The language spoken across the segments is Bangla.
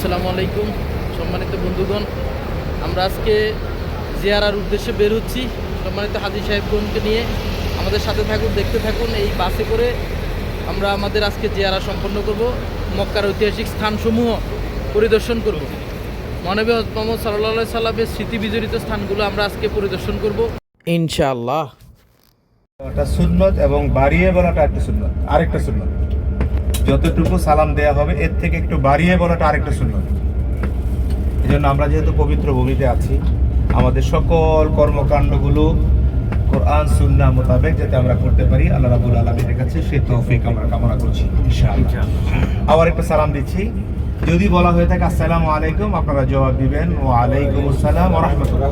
আসসালামু আলাইকুম, সম্মানিত বন্ধুগণ। আমরা আজকে জিয়ারার উদ্দেশ্যে বের হচ্ছি। সম্মানিত হাজি সাহেবগণকে নিয়ে আমাদের সাথে থাকুন, দেখতে থাকুন। এই বাসে করে আমরা আমাদের আজকে জিয়ারা সম্পন্ন করব। মক্কার ঐতিহাসিক স্থানসমূহ পরিদর্শন করব। মহানবী হজরত মোহাম্মদ সাল্লাহ সাল্লামের স্মৃতি বিজড়িত স্থানগুলো আমরা আজকে পরিদর্শন করব। ইনশাআল্লাহ। এবং বাড়িয়ে বলাটা একটা সুন্নত, আরেকটা সুন্নত। যতটুকু সালাম দেয়া হবে এর থেকে একটু বাড়িয়ে বলাটা আরেকটা সুন্নত। এই জন্য আমরা যেহেতু পবিত্র ভূমিতে আছি আমাদের সকল কর্মকাণ্ডগুলো কোরআন সুন্নাহ মোতাবেক যাতে আমরা করতে পারি আল্লাহ রাবুল আলমীর কাছে সে তৌফিক আমরা কামনা করছি আবার একটা সালাম দিচ্ছি। যদি বলা হয়ে থাকে আসসালামু আলাইকুম আপনারা জবাব দিবেন ও আলাইকুম আসসালাম রাহমাতুল্লাহ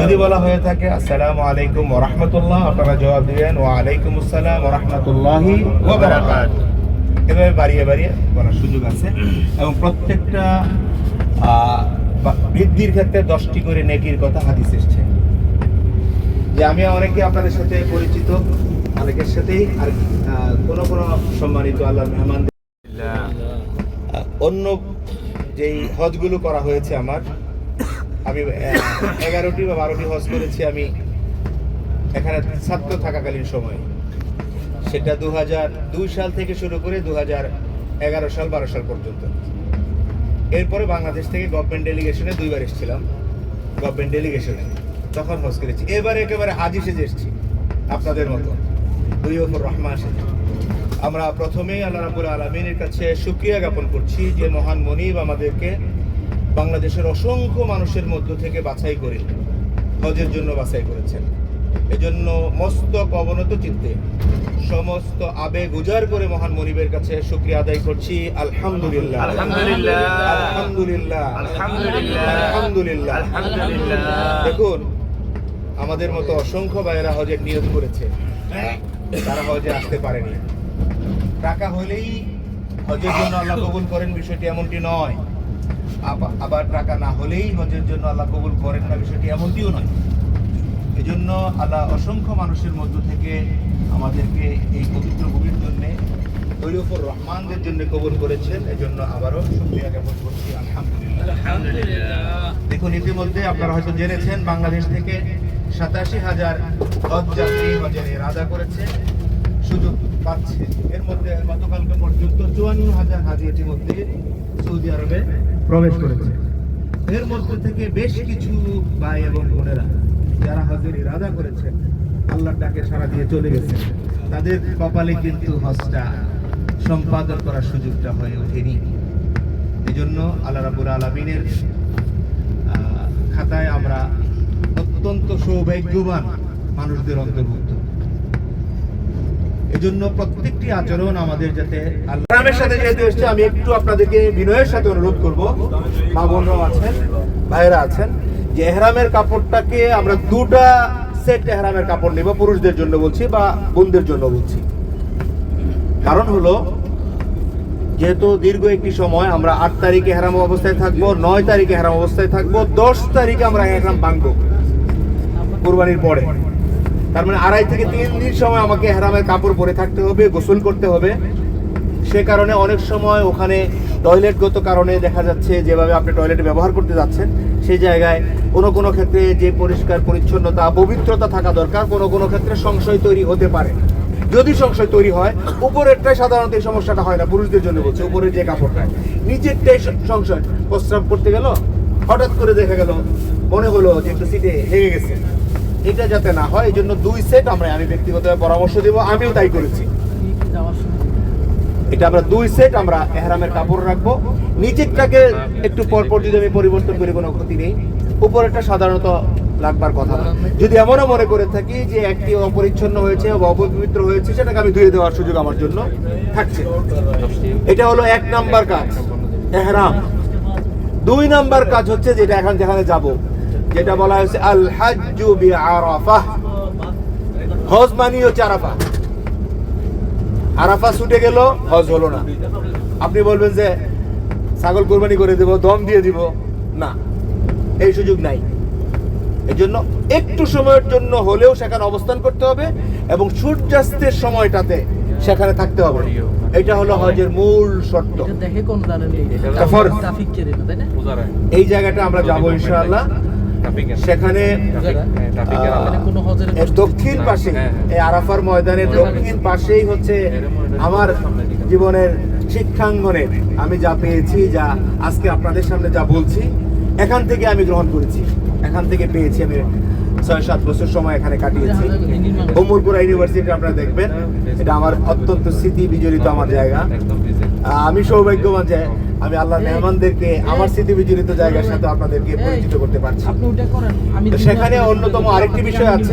যদি বলা হয়ে থাকে আসসালামু আলাইকুম রাহমাতুল্লাহ আপনারা জবাব দিবেন ও আলাইকুম আসসালাম রাহমাতুল্লাহি এভাবে বাড়িয়ে বাড়িয়ে বলার সুযোগ আছে। এবং প্রত্যেকটা বৃদ্ধির ক্ষেত্রে দশটি করে নেকির কথা হাদিস এসছে। যে আমি অনেকে আপনাদের সাথে পরিচিত, অনেকের সাথেই, আর কোনো কোনো সম্মানিত আল্লাহ মেহমান অন্য যেই হজগুলো করা হয়েছে আমার, আমি এগারোটি বা বারোটি হজ করেছি আমি, এখানে ছাত্র থাকাকালীন সময়। সেটা দু দুই সাল থেকে শুরু করে দু এগারো সাল, বারো সাল পর্যন্ত। এরপরে বাংলাদেশ থেকে গভর্নমেন্ট ডেলিগেশনে দুইবার এসেছিলাম। গভর্নমেন্ট ডেলিগেশনে তখন হজ করেছি এবারে একেবারে হাজি সেজে এসেছি। আপনাদের মতো। দুই ওপর রহমান আমরা প্রথমেই আল্লাহ রাবুল আলমিনের কাছে সুক্রিয়া জ্ঞাপন করছি যে মহান মনিব আমাদেরকে বাংলাদেশের অসংখ্য মানুষের মধ্য থেকে বাছাই করে, হজের জন্য বাছাই করেছেন। এজন্য মস্তক অবনত চিত্তে সমস্ত আবেগ উজাড় করে মহান মনিবের কাছে শুক্রিয়া আদায় করছি। আলহামদুলিল্লাহ। আলহামদুলিল্লাহ। আলহামদুলিল্লাহ। আলহামদুলিল্লাহ। দেখুন আমাদের মতো অসংখ্য ভাইয়েরা হজের নিয়োগ করেছে। তারা হজে আসতে পারেনি। টাকা হলেই হজের জন্য আল্লাহ কবুল করেন বিষয়টি এমনটি নয়। আবার টাকা না হলেই হজের জন্য আল্লাহ কবুল করেন না বিষয়টি এমনটিও নয়। এজন্য আল্লাহ অসংখ্য মানুষের মধ্য থেকে আমাদেরকে এই পবিত্র ভূমির জন্য তৈরফর রহমানদের জন্য কবুল করেছেন। এজন্য আবারও শুক্রিয়া জ্ঞাপন করছি। আলহামদুলিল্লাহ। দেখুন ইতিমধ্যে আপনারা হয়তো জেনেছেন বাংলাদেশ থেকে সাতাশি হাজার হজ যাত্রী হজের ইরাদা করেছে। সুযোগ পাচ্ছে। এর মধ্যে গতকালকে পর্যন্ত চুয়ান্ন হাজার হাজি ইতিমধ্যে সৌদি আরবে প্রবেশ করেছে। এর মধ্যে থেকে বেশ কিছু ভাই এবং বোনেরা হজের ইরাদা করেছেন। আল্লাহর ডাকে সারা দিয়ে চলে গেছে তাদের কপালে কিন্তু হজটা, সম্পাদন করার সুযোগটা হয়ে ওঠেনি। এই জন্য আল্লাহ রাবুল আলমিনের খাতায় আমরা অত্যন্ত সৌভাগ্যবান মানুষদের অন্তর্ভুক্ত। এজন্য প্রত্যেকটি আচরণ আমাদের যাতে আল্লাহের সাথে যেহেতু এসছে, আমি একটু আপনাদেরকে বিনয়ের সাথে অনুরোধ করব। মা বোনরাও আছেন, ভাইয়েরা আছেন। যে এহরামের কাপড়টাকে আমরা দুটা সেট এহরামের কাপড় নেব, পুরুষদের জন্য বলছি বা বোনদের জন্য বলছি। কারণ হলো, যেহেতু দীর্ঘ একটি সময় আমরা আট তারিখে হেরাম অবস্থায় থাকব, নয় তারিখে হেরাম অবস্থায় থাকব, দশ তারিখে আমরা হেরাম ভাঙবো কোরবানির পরে। তার মানে আড়াই থেকে তিন দিন সময় আমাকে হেরামের কাপড় পরে থাকতে হবে, গোসল করতে হবে। সে কারণে অনেক সময় ওখানে টয়লেটগত কারণে দেখা যাচ্ছে যেভাবে আপনি টয়লেট ব্যবহার করতে যাচ্ছেন, সেই জায়গায় কোনো কোনো ক্ষেত্রে যে পরিষ্কার, পরিচ্ছন্নতা, পবিত্রতা থাকা দরকার, কোনো কোনো ক্ষেত্রে সংশয় তৈরি হতে পারে। যদি সংশয় তৈরি হয়, উপরেরটাই সাধারণত এই সমস্যাটা হয় না, পুরুষদের জন্য বলছে, উপরের যে কাপড়টা। নিচেরটাই সংশয়। প্রস্রাব করতে গেল, হঠাৎ করে দেখা গেল, মনে হলো যে একটু সিটে হেগে গেছে। এটা যাতে না হয় এই জন্য দুই সেট আমরা, আমি ব্যক্তিগতভাবে পরামর্শ দেবো, আমিও তাই করেছি। এটা আমরা দুই সেট আমরা এহরামের কাপড় রাখব। নিচেরটাকে একটু পর পর যদি আমি পরিবর্তন করি, কোনো ক্ষতি নেই। উপরেরটা সাধারণত লাগবার কথা না। যদি এমনও মনে করে থাকি যে একটি অপরিচ্ছন্ন হয়েছে বা অপবিত্র হয়েছে, সেটাকে আমি ধুয়ে দেওয়ার সুযোগ আমার জন্য থাকছে। এটা হলো এক নাম্বার কাজ, এহরাম। দুই নাম্বার কাজ হচ্ছে যেটা এখন যেখানে যাব, যেটা বলা হয়েছে আল হাজ্জু বি আরাফাহ হজ মানি হচ্ছে আরাফা আরাফা ছুটে গেল হজ হলো না। আপনি বলবেন যে ছাগল কোরবানি করে দেব দম দিয়ে দিব। না এই সুযোগ নাই। এই জন্য একটু সময়ের জন্য হলেও সেখানে অবস্থান করতে হবে এবং সূর্যাস্তের সময়টাতে সেখানে থাকতে হবে। এটা হলো হজের মূল শর্ত। এই জায়গাটা আমরা যাব ইনশাআল্লাহ। সেখানে মানে কোনো হজের এর দক্ষিণ পাশে হ্যাঁ, এই আরাফার ময়দানের দক্ষিণ পাশেই হচ্ছে আমার জীবনের শিক্ষাঙ্গনে আমি যা পেয়েছি যা আজকে আপনাদের সামনে যা বলছি এখান থেকে আমি গ্রহণ করেছি। এখান থেকে পেয়েছি আমি ছয় সাত বছর সময় এখানে কাটিয়েছি। অমরপুরা ইউনিভার্সিটি আপনারা দেখবেন। এটা আমার অত্যন্ত স্মৃতি বিজড়িত আমার জায়গা। আহ, আমি সৌভাগ্যবান যে আমি আল্লাহ মেহমানদেরকে আমার স্মৃতি বিজড়িত জায়গার সাথে আপনাদেরকে পরিচিত করতে পারছি। আপনি ওটা করেন আমি তো সেখানে অন্যতম আরেকটি বিষয় আছে।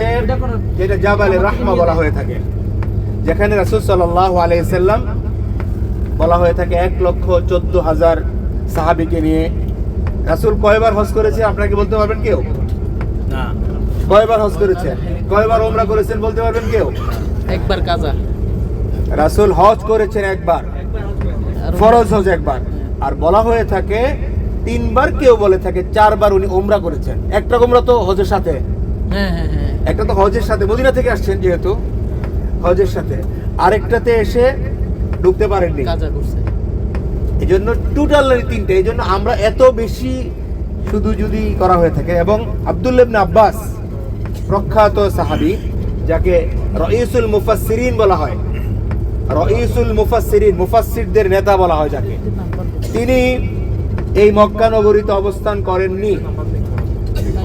যেটা জাবালে রাহমা বলা হয়ে থাকে। যেখানে রাসূল সাল্লাল্লাহু আলাইসাল্লাম বলা হয়ে থাকে এক লক্ষ চোদ্দ হাজার সাহাবীকে নিয়ে। রাসূল কয়বার হজ করেছে আপনাকে বলতে পারবেন কেউ? কয়বার হজ করেছেন কয়বার ওমরা করেছেন বলতে পারবেন কেউ? একবার কাজা। রাসূল হজ করেছেন একবার। ফরজ হজ একবার। আর বলা হয়ে থাকে তিনবার কেউ বলে থাকে চারবার উনি ওমরা করেছেন। একটা ওমরা তো হজের সাথে। হ্যাঁ হ্যাঁ হ্যাঁ। একটা তো হজের সাথে মদিনা থেকে আসছেন যেহেতু হজের সাথে। আরেকটাতে এসে ঢুকতে পারেননি। এই জন্য টোটাল তিনটে এই জন্য আমরা এত বেশি শুধু যদি করা হয়ে থাকে। এবং আবদুল্লেবনে আব্বাস প্রখ্যাত সাহাবি যাকে রঈসুল মুফাসসিরিন বলা হয়। রঈসুল মুফাসসিরিন মুফাসসিরদের নেতা বলা হয় যাকে। তিনি এই মক্কা নগরীতে অবস্থান করেননি।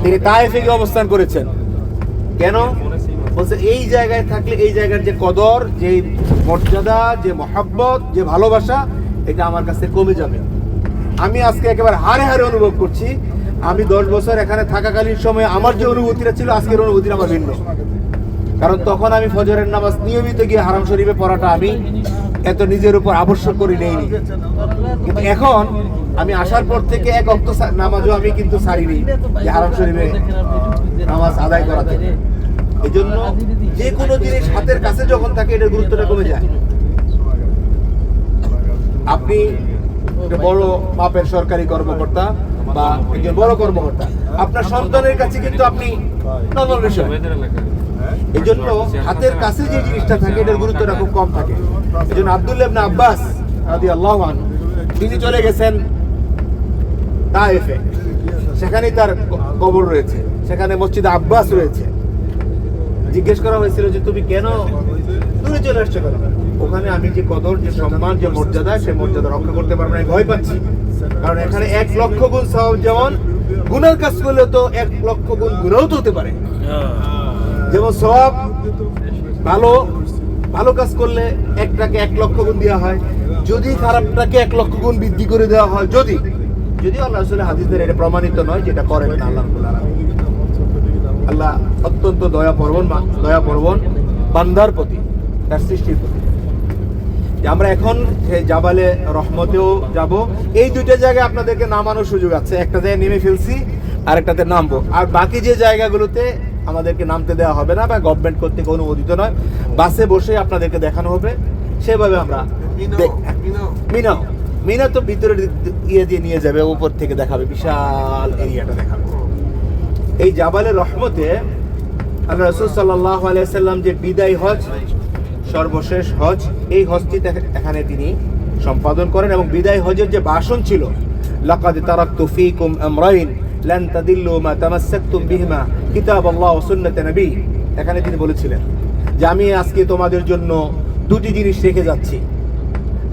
তিনি তায়েফে গিয়ে অবস্থান করেছেন। কেন? বলছে, এই জায়গায় থাকলে এই জায়গার যে কদর, যে মর্যাদা, যে মহাব্বত, যে ভালোবাসা, এটা আমার কাছে কমে যাবে। আমি আজকে একেবারে হারে হারে অনুভব করছি। আমি দশ বছর এখানে থাকাকালীন সময় আমার যে অনুভূতিটা ছিল, আজকের অনুভূতিটা আমার ভিন্ন। কারণ তখন আমি ফজরের নামাজ নিয়মিত গিয়ে হারাম শরীফে পড়াটা আমি এত নিজের উপর আবশ্যক করি নেইনি। কিন্তু এখন আমি আসার পর থেকে এক অক্ত নামাজও আমি কিন্তু সারিনি হারাম শরীফে নামাজ আদায় করা থেকে। এই জন্য যে কোনো জিনিস হাতের কাছে যখন থাকে, এটার গুরুত্বটা কমে যায়। আপনি বড় মাপের সরকারি কর্মকর্তা বা একজন বড় কর্মকর্তা, আপনার সন্তানের কাছে কিন্তু আপনি নর্মাল বিষয়। এই জন্য হাতের কাছে যে জিনিসটা থাকে, এটার গুরুত্বটা খুব কম থাকে। এই জন্য আবদুল্লাহ ইবনে আব্বাস রাদি আল্লাহ তিনি চলে গেছেন তায়েফে। সেখানেই তার কবর রয়েছে। সেখানে মসজিদ আব্বাস রয়েছে। জিজ্ঞেস করা হয়েছিল যে, তুমি কেন দূরে চলে আসছো কেন? ওখানে আমি যে কদর, যে সম্মান, যে মর্যাদা, সে মর্যাদা রক্ষা করতে পারব না ভয় পাচ্ছি। কারণ এখানে এক লক্ষ গুণ সব যেমন গুণের কাজ করলে তো এক লক্ষ গুণ গুণেও তো হতে পারে। যেমন সব ভালো ভালো কাজ করলে একটাকে এক লক্ষ গুণ দেওয়া হয়। যদি খারাপটাকে এক লক্ষ গুণ বৃদ্ধি করে দেওয়া হয়, যদি যদি আল্লাহ রসুলের হাদিসের এটা প্রমাণিত নয় যেটা করেন না আল্লাহ আল্লাহ অত্যন্ত দয়া পরবন দয়া পরবন, বান্দার প্রতি, তার সৃষ্টির প্রতি। আমরা এখন জাবালে রহমতেও যাব। এই দুইটা জায়গায় আপনাদেরকে নামানোর সুযোগ আছে। একটা জায়গায় নেমে ফেলছি আর একটাতে নামবো। আর বাকি যে জায়গাগুলোতে আমাদেরকে নামতে দেওয়া হবে না বা গভর্নমেন্ট কর্তৃক অনুমোদিত নয়। বাসে বসে আপনাদেরকে দেখানো হবে। সেভাবে আমরা মিনা মিনা। তো ভিতরে ইয়ে দিয়ে নিয়ে যাবে উপর থেকে দেখাবে বিশাল এরিয়াটা দেখাবে। এই জাবালে রহমতে আল্লাহ রসুল সাল্লাহ আলাইসাল্লাম যে বিদায় হজ সর্বশেষ হজ এই হজটি এখানে তিনি সম্পাদন করেন এবং বিদায় হজের যে ভাষণ ছিল লাকাদ তারাকতু ফীকুম আমরাইন লান তাদিল্লু মা তামাসসাকতুম বিহিমা কিতাবাল্লাহ ওয়া সুন্নাত নবী এখানে তিনি বলেছিলেন যে, আমি আজকে তোমাদের জন্য দুটি জিনিস রেখে যাচ্ছি।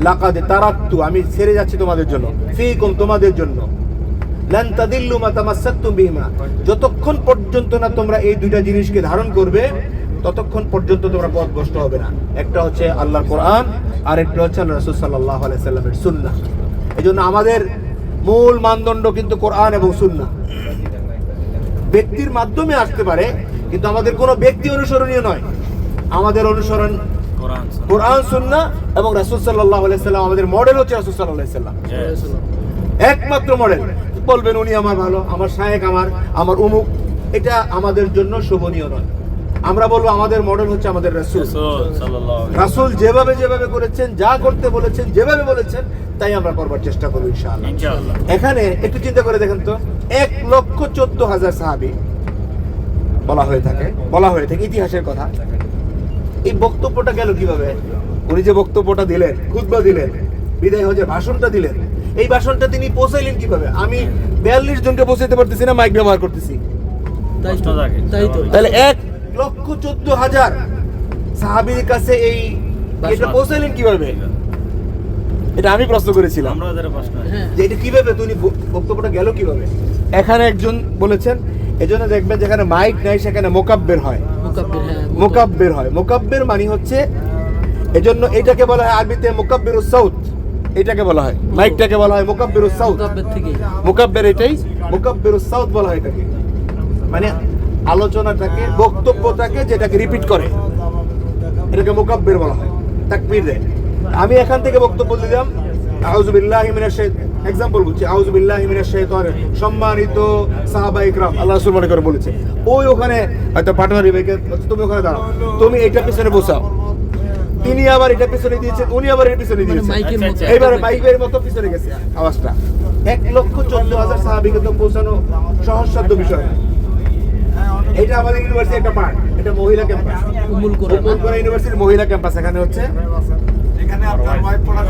লাকাদ তারাকতু, আমি ছেড়ে যাচ্ছি তোমাদের জন্য। ফীকুম, তোমাদের জন্য। লান তাদিল্লু মা তামাসসাকতুম বিহিমা। যতক্ষণ পর্যন্ত না তোমরা এই দুইটা জিনিসকে ধারণ করবে, ততক্ষণ পর্যন্ত তোমরা পথভ্রষ্ট হবে না। একটা হচ্ছে আল্লাহর কোরআন আর একটা হচ্ছে আল্লাহ রাসূল সাল্লাল্লাহু আলাইহি সাল্লামের সুন্নাহ। এজন্য আমাদের মূল মানদণ্ড কিন্তু কোরআন এবং সুন্নাহ। ব্যক্তির মাধ্যমে আসতে পারে কিন্তু আমাদের কোনো ব্যক্তি অনুসরণীয় নয়। আমাদের অনুসরণ কোরআন সুন্নাহ। এবং রাসূল আলাইহি সাল্লাম আমাদের মডেল হচ্ছে রাসূল আলাইহি সাল্লাম। একমাত্র মডেল। বলবেন উনি আমার ভালো আমার শায়েক আমার আমার উমুক। এটা আমাদের জন্য শোভনীয় নয়। আমরা বলব আমাদের মডেল হচ্ছে আমাদের রাসূল। রাসূল যেভাবে যেভাবে করেছেন যা করতে বলেছেন যেভাবে বলেছেন তাই আমরা করবার চেষ্টা করব ইনশাআল্লাহ। এখানে একটু চিন্তা করে দেখেন তো এক লক্ষ চোদ্দ হাজার সাহাবি বলা হয়ে থাকে বলা হয়ে থাকে ইতিহাসের কথা। এই বক্তব্যটা গেল কীভাবে? উনি যে বক্তব্যটা দিলেন খুতবা দিলেন বিদায় হজের ভাষণটা দিলেন এই ভাষণটা তিনি পৌঁছাইলেন কীভাবে? আমি বিয়াল্লিশ জনকে পৌঁছাইতে পারতেছি না মাইক ব্যবহার করতেছি। তাই তো। তাহলে এক লক্ষ চোদ্দ হাজার। সাহাবির কাছে এই এটা পৌঁছাইলেন কীভাবে? এটা আমি প্রশ্ন করেছিলাম। আমরা ওদের প্রশ্ন হ্যাঁ। যে এটা কীভাবে? তুমি বক্তব্যটা গেল কীভাবে? এখানে একজন বলেছেন এজন্য দেখবেন যেখানে মাইক নাই সেখানে মোকাব্বের হয়। হ্যাঁ মোকাব্বের। হয়। মোকাব্বের মানে হচ্ছে এজন্য এটাকে বলা হয় আরবিতে মোকাব্বির সাউথ। এটাকে বলা হয়। মাইকটাকে বলা হয় মোকাব্বির সাউথ। মোকাব্বের এটাই মোকাব্বের সাউথ বলা হয় এটাকে। মানে আলোচনাটাকে বক্তব্যটাকে যেটাকে রিপিট করে। এটাকে মোকাব্বের বলা হয় তাকবীর দেয়। আমি এখান থেকে বক্তব্য দিলাম আউযুবিল্লাহি মিনাশ শাইতান এক্সাম্পল বলছি শাইতান সম্মানিত সাহাবা ইকরাম আল্লাহ রাসূল মনে করে বলেছে। ওই ওখানে হয়তো তুমি ওখানে দাঁড়াও। তুমি এটা পিছনে বসাও। তিনি আবার এটা পিছনে দিয়েছেন উনি আবার এর পিছনে মানে দিয়েছেন আচ্ছা, এইবারে মাইকের মতো পিছনে গেছে আওয়াজটা। এক লক্ষ চোদ্দ হাজার সাহাবিকে তো পৌঁছানো সহজসাধ্য বিষয় না। এটা আমাদের ইউনিভার্সিটি একটা পার্ট এটা মহিলা ক্যাম্পাস উমুল করে উমুল করা ইউনিভার্সিটির মহিলা ক্যাম্পাস এখানে হচ্ছে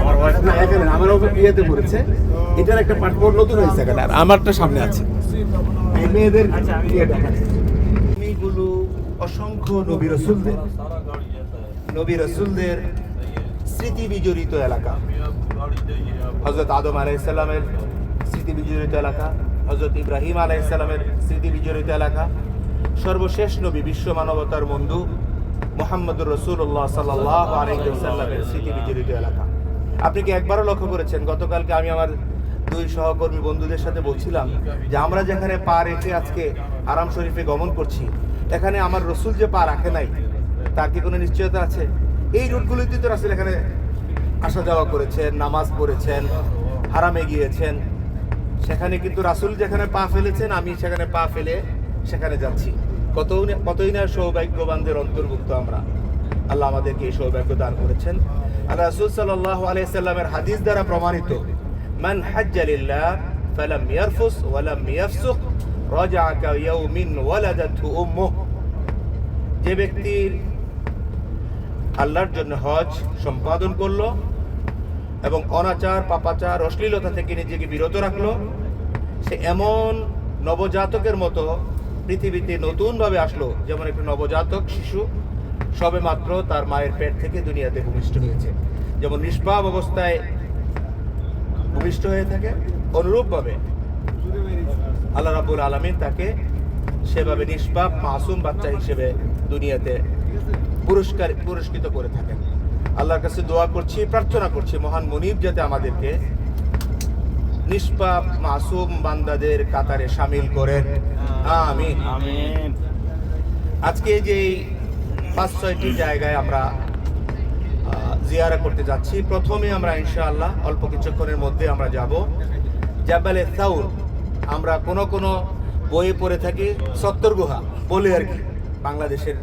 আমার wife না এখানে আমারও বিয়েতে পড়েছে এটার একটা পার্ট নতুন হয়েছে এখানে আর আমারটা সামনে আছে। মেয়েদের এইগুলো অসংখ্য নবী রসুলদের। নবী রসুলদের স্মৃতি বিজড়িত এলাকা। হজরত আদম আলাইসাল্লামের স্মৃতি বিজড়িত এলাকা। হজরত ইব্রাহিম আলাইসাল্লামের স্মৃতি বিজড়িত এলাকা। সর্বশেষ নবী বিশ্ব মানবতার বন্ধু মোহাম্মদুর রসুল্লাহ সাল্লাহ আলাইসাল্লামের স্মৃতি বিজড়িত এলাকা। আপনি কি একবারও লক্ষ্য করেছেন? গতকালকে আমি আমার দুই সহকর্মী বন্ধুদের সাথে বলছিলাম যে আমরা যেখানে পা রেখে আজকে আরাম শরীফে গমন করছি, এখানে আমার রসুল যে পা রাখে নাই, তার কি কোনো নিশ্চয়তা আছে? এই রুটগুলিতে তো রাসুল এখানে আসা যাওয়া করেছেন, নামাজ পড়েছেন, হারামে গিয়েছেন। সেখানে কিন্তু রাসুল যেখানে পা ফেলেছেন, আমি সেখানে পা ফেলে সেখানে যাচ্ছি। কত কতই না সৌভাগ্যবানদের অন্তর্ভুক্ত আমরা। আল্লাহ আমাদেরকে এই সৌভাগ্য দান করেছেন। আর রাসুল সাল্লাহ আলাইসাল্লামের হাদিস দ্বারা প্রমাণিত, মান হাজ্জালিল্লাহ ফালাম ইয়ারফুস ওয়ালাম ইয়াফসুক রাজা কা ইয়াউমিন ওয়ালাদাতহু উম্মুহ। যে ব্যক্তির আল্লাহর জন্য হজ সম্পাদন করল এবং অনাচার, পাপাচার, অশ্লীলতা থেকে নিজেকে বিরত রাখল, সে এমন নবজাতকের মতো পৃথিবীতে নতুনভাবে আসলো যেমন একটি নবজাতক শিশু সবে মাত্র তার মায়ের পেট থেকে দুনিয়াতে ভূমিষ্ঠ হয়েছে। যেমন নিষ্পাপ অবস্থায় ভূমিষ্ঠ হয়ে থাকে, অনুরূপভাবে আল্লাহ রাবুল আলমিন তাকে সেভাবে নিষ্পাপ, মাসুম বাচ্চা হিসেবে দুনিয়াতে পুরস্কার, পুরস্কৃত করে থাকেন। আল্লাহর কাছে দোয়া করছি, প্রার্থনা করছি মহান মনিব যাতে আমাদেরকে নিষ্পাপ মাসুম বান্দাদের কাতারে সামিল করেন। আমিন। আমিন। আজকে যে পাঁচ ছয়টি জায়গায় আমরা জিয়ারা করতে যাচ্ছি প্রথমে আমরা ইনশাআল্লাহ অল্প কিছুক্ষণের মধ্যে আমরা যাব। জাবালে সাউর আমরা কোনো কোনো বইয়ে পড়ে থাকি সত্তর গুহা বলে আর কি বাংলাদেশের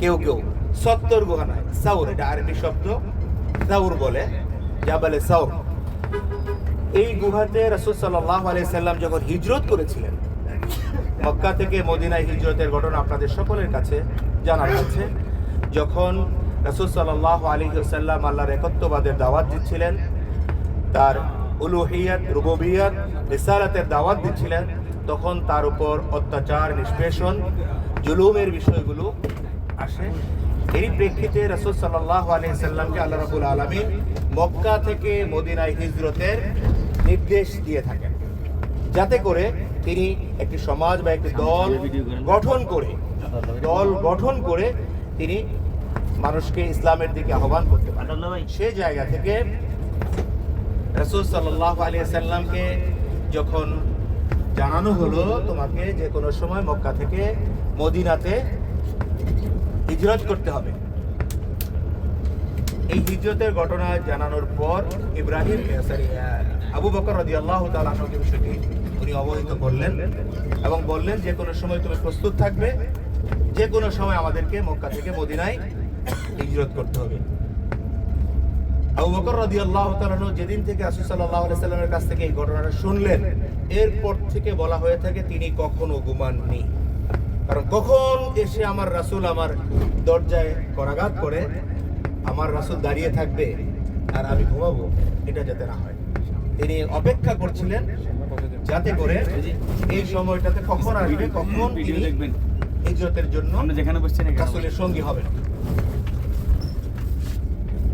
কেউ কেউ। সত্তর গুহা নয় সাউর এটা আরবি শব্দ সাউর বলে জাবালে সাউর এই গুহাতে রসুল সাল্লাহ আলাইসাল্লাম যখন হিজরত করেছিলেন, মক্কা থেকে মদিনায় হিজরতের ঘটনা আপনাদের সকলের কাছে জানা যাচ্ছে যখন রসুল সাল্লাহ আলী সাল্লাম আল্লাহর একত্ববাদের দাওয়াত দিচ্ছিলেন, তার উলুহিয়াত, রুববিয়াত, রিসালাতের দাওয়াত দিচ্ছিলেন, তখন তার উপর অত্যাচার, নিষ্পেষণ, জুলুমের বিষয়গুলো আসে। এই প্রেক্ষিতে রসুল সাল্লাহ আলী সাল্লামকে আল্লাহ রাবুল আলমিন মক্কা থেকে মদিনায় হিজরতের নির্দেশ দিয়ে থাকেন। যাতে করে তিনি একটি সমাজ বা একটি দল গঠন করে, দল গঠন করে তিনি মানুষকে ইসলামের দিকে আহ্বান করতে পারেন। সে জায়গা থেকে রসুল সাল্লাহ আলিয়া সাল্লামকে যখন জানানো হলো তোমাকে যে কোনো সময় মক্কা থেকে মদিনাতে হিজরত করতে হবে। এই হিজরতের ঘটনা জানানোর পর ইব্রাহিম আবু বকর রদি আল্লাহ তালকে বিষয়টি উনি অবহিত করলেন এবং বললেন, যে কোনো সময় তুমি প্রস্তুত থাকবে, যে কোনো সময় আমাদেরকে মক্কা থেকে মদিনায় হিজরত করতে হবে। আবু বকর রাদিয়াল্লাহু তাআলা যেদিন থেকে সাল্লাল্লাহু আলাইহি সাল্লামের কাছ থেকে এই ঘটনাটা শুনলেন, এরপর থেকে বলা হয়ে থাকে তিনি কখনো ঘুমাননি। কারণ কখন এসে আমার রাসূল আমার দরজায় করাঘাত করে, আমার রাসূল দাঁড়িয়ে থাকবে আর আমি ঘুমাবো, এটা যাতে না হয়। তিনি অপেক্ষা করছিলেন যাতে করে এই সময়টাতে কখন আসবে কখন তিনি দেখবেন। হিজরতের জন্য যেখানে বসছেন রাসূলের সঙ্গী হবেন।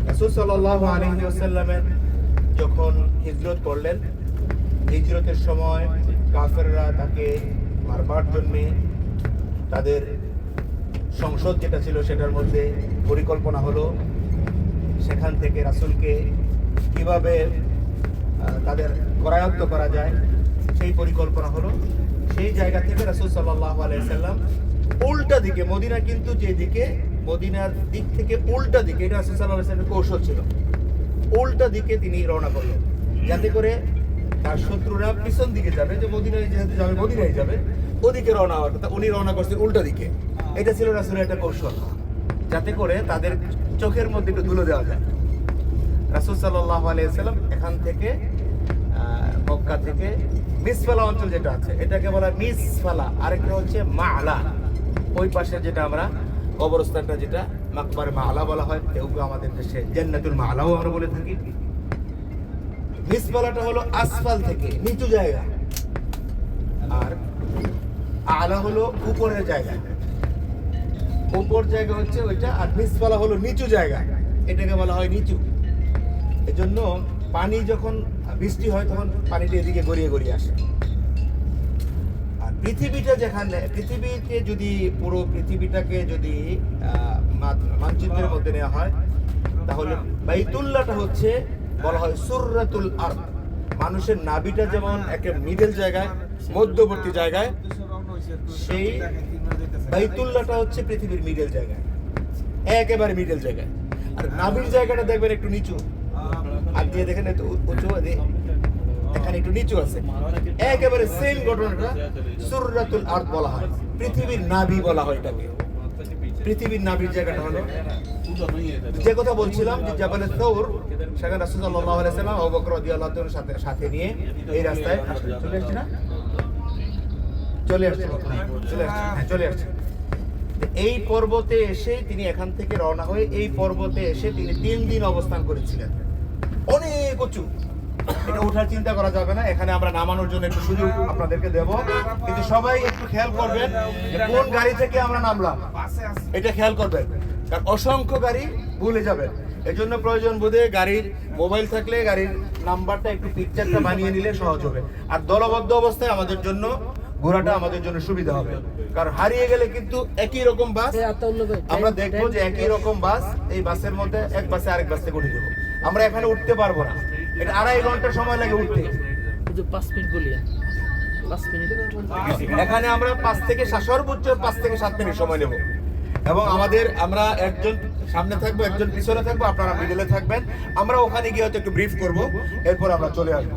রাসূল সাল্লাল্লাহু আলাইহি ওয়াসাল্লামের যখন হিজরত করলেন হিজরতের সময় কাফেররা তাকে মারবার জন্য তাদের সংসদ যেটা ছিল সেটার মধ্যে পরিকল্পনা হলো সেখান থেকে রাসূলকে কীভাবে তাদের করায়ত্ত করা যায়। সেই পরিকল্পনা হলো। সেই জায়গা থেকে রাসূল সাল্লাল্লাহু আলাইহি সাল্লাম উল্টা দিকে, মদিনা কিন্তু যে দিকে, মদিনার দিক থেকে উল্টা দিকে, এটা রাসূল সাল্লাল্লাহু আলাইহি কৌশল ছিল। উল্টা দিকে তিনি রওনা করলেন। যাতে করে তার শত্রুরা পিছন দিকে যাবে, যে মদিনায় যেহেতু যাবে, মদিনায় যাবে, ওদিকে রওনা হওয়ার কথা, উনি রওনা করছেন উল্টা দিকে। এটা ছিল রাসূলের একটা কৌশল। যাতে করে তাদের চোখের মধ্যে একটু ধুলো দেওয়া যায়। রাসূল সাল্লাল্লাহু আলাইহি সাল্লাম এখান থেকে মক্কা থেকে মিসফালা অঞ্চল যেটা আছে, এটাকে বলা মিসফালা। আরেকটা হচ্ছে মালা। ওই পাশে যেটা আমরা, কবরস্থানটা যেটা, মাকবার মালা বলা হয়। কেউ আমাদের দেশে জান্নাতুল মালাও আমরা বলে থাকি। মিসফালাটা হলো আসফাল থেকে, নিচু জায়গা। আর আলা হলো উপরের জায়গা। উপর জায়গা হচ্ছে ওইটা, আর নিচতলা হলো নিচু জায়গা। এটাকে বলা হয় নিচু। এজন্য পানি যখন বৃষ্টি হয় তখন পানিটা এদিকে গড়িয়ে গড়িয়ে আসে। আর পৃথিবীটা যেখানে পৃথিবীকে যদি পুরো পৃথিবীটাকে যদি মানচিত্রের মধ্যে নেওয়া হয়, তাহলে বাইতুল্লাহটা হচ্ছে বলা হয় সুররাতুল আরব। মানুষের নাভিটা যেমন একটা মিডল জায়গায়, মধ্যবর্তী জায়গায়, সেই বাইতুল্লাটা হচ্ছে পৃথিবীর মিডল জায়গায়। একেবারে মিডল জায়গায়। আর নাভির জায়গাটা দেখবেন একটু নিচু। আর দিয়ে দেখেন একটু উঁচু এখানে একটু নিচু আছে। একেবারে সেম ঘটনাটা সুররাতুল আরদ বলা হয়। পৃথিবীর নাভি বলা হয় এটাকে। পৃথিবীর নাভির জায়গাটা হলো যে কথা বলছিলাম যে জাবালে সৌর সেখানে রাসূল সাল্লাল্লাহু আলাইহি সাল্লাম আবু বকর রাদিয়াল্লাহু তাআলার সাথে সাথে নিয়ে এই রাস্তায় চলে আসছে না? চলে আসছে চলে আসছে। হ্যাঁ চলে আসছে। এই পর্বতে এসে তিনি এখান থেকে রওনা হয়ে এই পর্বতে এসে তিনি তিন দিন অবস্থান করেছিলেন। অনেক উঁচু এটা ওঠার চিন্তা করা যাবে না এখানে আমরা নামানোর জন্য একটু সুযোগ আপনাদেরকে দেব। কিন্তু সবাই একটু খেয়াল করবেন যে কোন গাড়ি থেকে আমরা নামলাম। এটা খেয়াল করবেন কারণ অসংখ্য গাড়ি ভুলে যাবেন। এর জন্য প্রয়োজন বোধে গাড়ির মোবাইল থাকলে গাড়ির নাম্বারটা একটু পিকচারটা বানিয়ে নিলে সহজ হবে। আর দলবদ্ধ অবস্থায় আমাদের জন্য ঘোরাটা আমাদের জন্য সুবিধা হবে। কারণ হারিয়ে গেলে কিন্তু একই রকম বাস। আমরা দেখব যে একই রকম বাস এই বাসের মধ্যে এক বাসে আরেক বাসে করে দেবো। আমরা এখানে উঠতে পারব না। এটা আড়াই ঘণ্টা সময় লাগে উঠতে। পাঁচ মিনিট বলিয়া এখানে আমরা পাঁচ থেকে সর্বোচ্চ পাঁচ থেকে সাত মিনিট সময় নেব। এবং আমাদের আমরা একজন সামনে থাকব একজন পিছনে থাকব আপনারা মিডলে থাকবেন। আমরা ওখানে গিয়ে হয়তো একটু ব্রিফ করব এরপর আমরা চলে আসব।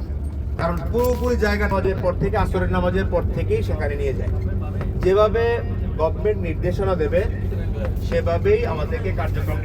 কারণ পুরোপুরি জায়গা নামাজের পর থেকে আসরের নামাজের পর থেকেই সেখানে নিয়ে যায়। যেভাবে গভর্নমেন্ট নির্দেশনা দেবে সেভাবেই আমাদেরকে কার্যক্রম